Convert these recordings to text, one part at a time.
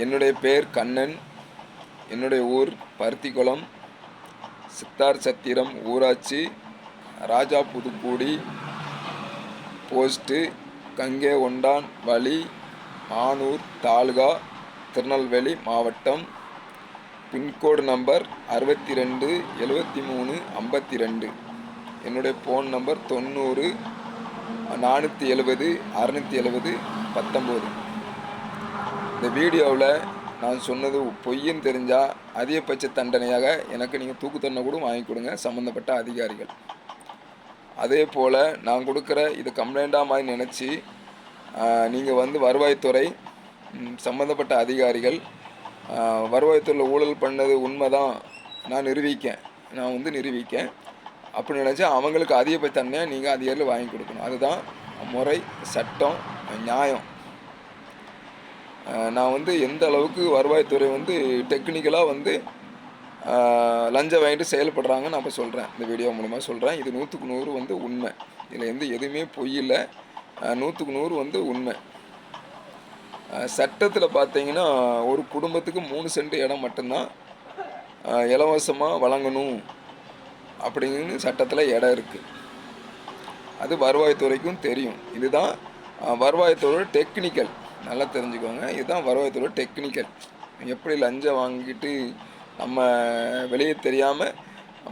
என்னுடைய பேர் கண்ணன். என்னுடைய ஊர் பருத்திக்குளம். சித்தார் சத்திரம் ஊராட்சி ராஜா புதுக்குடி போஸ்ட்டு கங்கே ஒண்டான் வழி ஆனூர் தாலுகா திருநெல்வேலி மாவட்டம். பின்கோடு நம்பர் அறுபத்தி ரெண்டு எழுபத்தி மூணு ஐம்பத்தி ரெண்டு என்னுடைய ஃபோன் நம்பர் தொண்ணூறு நானூற்றி எழுபது அறநூற்றி எழுபது பத்தொம்போது. இந்த வீடியோவில் நான் சொன்னது பொய்ன்னு தெரிஞ்சால் அதிகபட்ச தண்டனையாக எனக்கு நீங்கள் தூக்கு தண்டனை கூட வாங்கி கொடுங்க சம்மந்தப்பட்ட அதிகாரிகள். அதே போல் நான் கொடுக்குற இது கம்ப்ளைண்ட்டாக மாதிரி நினச்சி நீங்கள் வந்து வருவாய்த்துறை சம்மந்தப்பட்ட அதிகாரிகள் வருவாய்த்துறையில் ஊழல் பண்ணது உண்மை தான் நான் நிரூபிக்கேன். நான் வந்து நிரூபிக்கேன். அப்படி நினச்சா அவங்களுக்கு அதிகபட்ச தண்டனையாக நீங்கள் அதிகாரிகள் வாங்கி கொடுக்கணும். அதுதான் முறை சட்டம் நியாயம். நான் வந்து எந்த அளவுக்கு வருவாய்த்துறை வந்து டெக்னிக்கலாக வந்து லஞ்சம் வாங்கிட்டு செயல்படுறாங்க நான் இப்போ சொல்கிறேன் இந்த வீடியோ மூலமாக சொல்கிறேன் இது நூற்றுக்கு நூறு வந்து உண்மை. இதில் வந்து எதுவுமே பொய் இல்லை. நூற்றுக்கு நூறு வந்து உண்மை. சட்டத்தில் பார்த்தீங்கன்னா ஒரு குடும்பத்துக்கு மூணு சென்ட் இடம் மட்டும்தான் இலவசமாக வழங்கணும் அப்படின்னு சட்டத்தில் இடம் இருக்குது அது வருவாய்த்துறைக்கும் தெரியும். இதுதான் வருவாய்த்துறை வருவாய்த்துறையோட டெக்னிக்கல் நல்லா தெரிஞ்சுக்கோங்க. இதுதான் வருவாய்த்துறையோட டெக்னிக்கல். எப்படி லஞ்சம் வாங்கிட்டு நம்ம வெளியே தெரியாமல்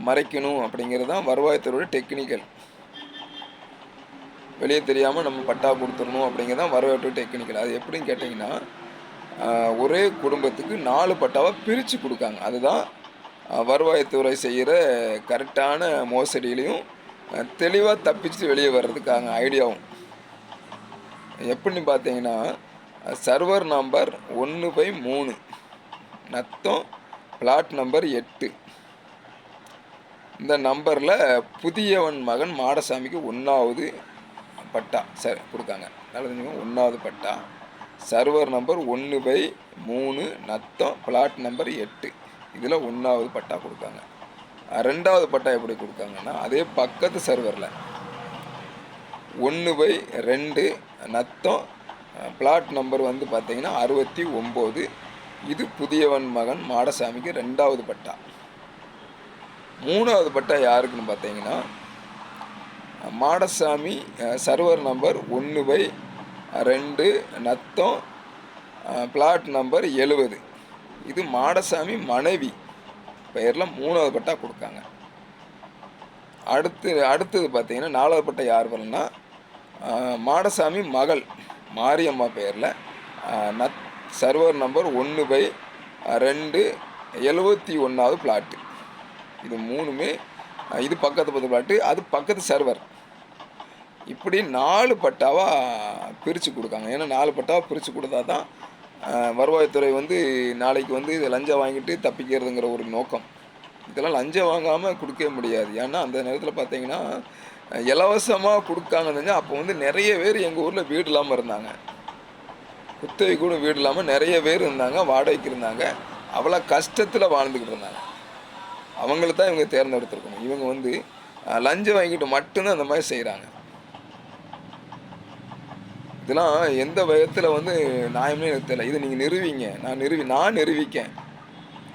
மறைக்கணும் அப்படிங்கிறது தான் வருவாய்த்துறையோட டெக்னிக்கல். வெளியே தெரியாமல் நம்ம பட்டா கொடுத்துடணும் அப்படிங்கிறது தான் வருவாய்த்துறை டெக்னிக்கல். அது எப்படின்னு கேட்டிங்கன்னா ஒரே குடும்பத்துக்கு நாலு பட்டாவை பிரித்து கொடுக்காங்க. அதுதான் வருவாய்த்துறை செய்கிற கரெக்டான மோசடியிலையும் தெளிவாக தப்பிச்சு வெளியே வர்றதுக்காக ஐடியாவும். எப்படின்னு பார்த்தீங்கன்னா சர்வர் நம்பர் ஒன்று பை மூணு நத்தம் பிளாட் நம்பர் எட்டு இந்த நம்பரில் புதியவன் மகன் மாடசாமிக்கு ஒன்றாவது பட்டா. சரி கொடுக்காங்க. நல்லது ஒன்றாவது பட்டா. சர்வர் நம்பர் ஒன்று பை மூணு நத்தம் பிளாட் நம்பர் எட்டு இதில் ஒன்றாவது பட்டா கொடுக்காங்க. ரெண்டாவது பட்டா எப்படி கொடுக்காங்கன்னா அதே பக்கத்து சர்வரில் ஒன்று பை ரெண்டு நத்தம் பிளாட் நம்பர் வந்து பார்த்தீங்கன்னா அறுபத்தி ஒம்பது. இது புதியவன் மகன் மாடசாமிக்கு ரெண்டாவது பட்டா. மூணாவது பட்டா யாருக்குன்னு பார்த்தீங்கன்னா மாடசாமி சர்வர் நம்பர் ஒன்று பை ரெண்டு நத்தம் பிளாட் நம்பர் எழுபது. இது மாடசாமி மனைவி பெயரில் மூணாவது பட்டா கொடுக்காங்க. அடுத்து அடுத்தது பார்த்தீங்கன்னா நாலாவது பட்டா யார் வரலன்னா மாடசாமி மகள். மாரியம்மா பெயரில் நத் சர்வர் நம்பர் ஒன்று பை ரெண்டு எழுபத்தி ஒன்றாவது பிளாட்டு. இது மூணுமே இது பக்கத்து பக்கத்து பிளாட்டு அது பக்கத்து சர்வர். இப்படி நாலு பட்டாவாக பிரித்து கொடுக்காங்க. ஏன்னா நாலு பட்டாவாக பிரித்து கொடுத்தா தான் வருவாய்த்துறை வந்து நாளைக்கு வந்து இதை லஞ்சம் வாங்கிட்டு தப்பிக்கிறதுங்கிற ஒரு நோக்கம். இதெல்லாம் லஞ்சம் வாங்காமல் கொடுக்கவே முடியாது. ஏன்னா அந்த நேரத்தில் பார்த்தீங்கன்னா இலவசமாக கொடுக்காங்கன்னு அப்போ வந்து நிறைய பேர் எங்கள் ஊரில் வீடு இல்லாமல் இருந்தாங்க. குத்தகை கூட வீடு இல்லாமல் நிறைய பேர் இருந்தாங்க வாடகைக்கு இருந்தாங்க. அவ்வளோ கஷ்டத்தில் வாழ்ந்துக்கிட்டு இருந்தாங்க. அவங்கள தான் இவங்க தேர்ந்தெடுத்திருக்கணும். இவங்க வந்து லஞ்சம் வாங்கிட்டு மட்டும்தான் அந்த மாதிரி செய்கிறாங்க இதெல்லாம் எந்த விதத்தில் வந்து நியாயமே எனக்கு தெரியல. இதை நீங்கள் நிறுவிங்க. நான் நிறுவி நான் நிறுவிக்கேன்.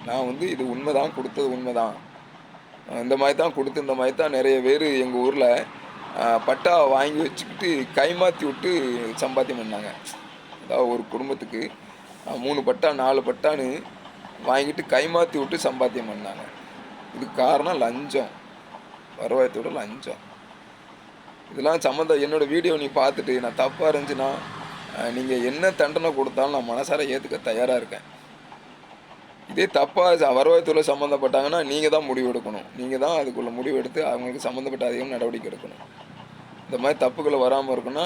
நான் வந்து இது உண்மைதான் கொடுத்தது உண்மைதான். இந்த மாதிரி தான் கொடுத்து இந்த மாதிரி தான் நிறைய பேர் எங்கள் ஊரில் பட்டா வாங்கி வச்சுக்கிட்டு கைமாற்றி விட்டு சம்பாத்தியம் பண்ணாங்க. அதாவது ஒரு குடும்பத்துக்கு மூணு பட்டா நாலு பட்டான்னு வாங்கிட்டு கைமாற்றி விட்டு சம்பாத்தியம் பண்ணாங்க. இதுக்கு காரணம் லஞ்சம். வருவாயத்தோட லஞ்சம். இதெல்லாம் சம்மந்தம் என்னோடய வீடியோ நீ பார்த்துட்டு நான் தப்பாக இருந்துச்சுன்னா நீங்கள் என்ன தண்டனை கொடுத்தாலும் நான் மனசார ஏற்றுக்க தயாராக இருக்கேன். இதே தப்பாக வருவாய்த்துறை சம்மந்தப்பட்டாங்கன்னா நீங்கள் தான் முடிவு எடுக்கணும். நீங்கள் தான் அதுக்குள்ள முடிவு எடுத்து அவங்களுக்கு சம்மந்தப்பட்ட அதிகம் நடவடிக்கை எடுக்கணும். இந்த மாதிரி தப்புகளை வராமல் இருக்குன்னா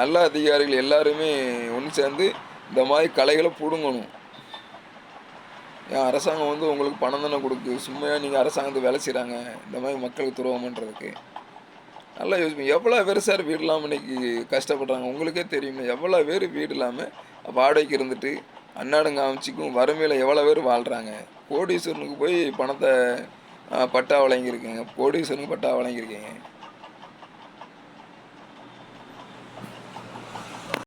நல்ல அதிகாரிகள் எல்லாருமே ஒன்று சேர்ந்து இந்த மாதிரி கலைகளை பிடுங்கணும். ஏன் அரசாங்கம் வந்து உங்களுக்கு பணம் தானே கொடுக்கு சும்மையாக நீங்கள் அரசாங்கத்துக்கு வேலை செய்கிறாங்க இந்த மாதிரி மக்களுக்கு துரோகம்ன்றதுக்கு நல்லா யோசிப்போம் எவ்வளோ பேர் சார் வீடு இல்லாமல் இன்னைக்கு கஷ்டப்படுறாங்க? உங்களுக்கே தெரியுமே எவ்வளோ பேர் வீடு இல்லாமல் வாடகைக்கு இருந்துட்டு அன்னாடும் காமிச்சிக்கும் வறுமையில் எவ்வளோ பேர் வாழ்கிறாங்க கோடீஸ்வரனுக்கு போய் பணத்தை பட்டா வழங்கியிருக்கேங்க. கோடீஸ்வரனுக்கு பட்டா வழங்கியிருக்கேங்க.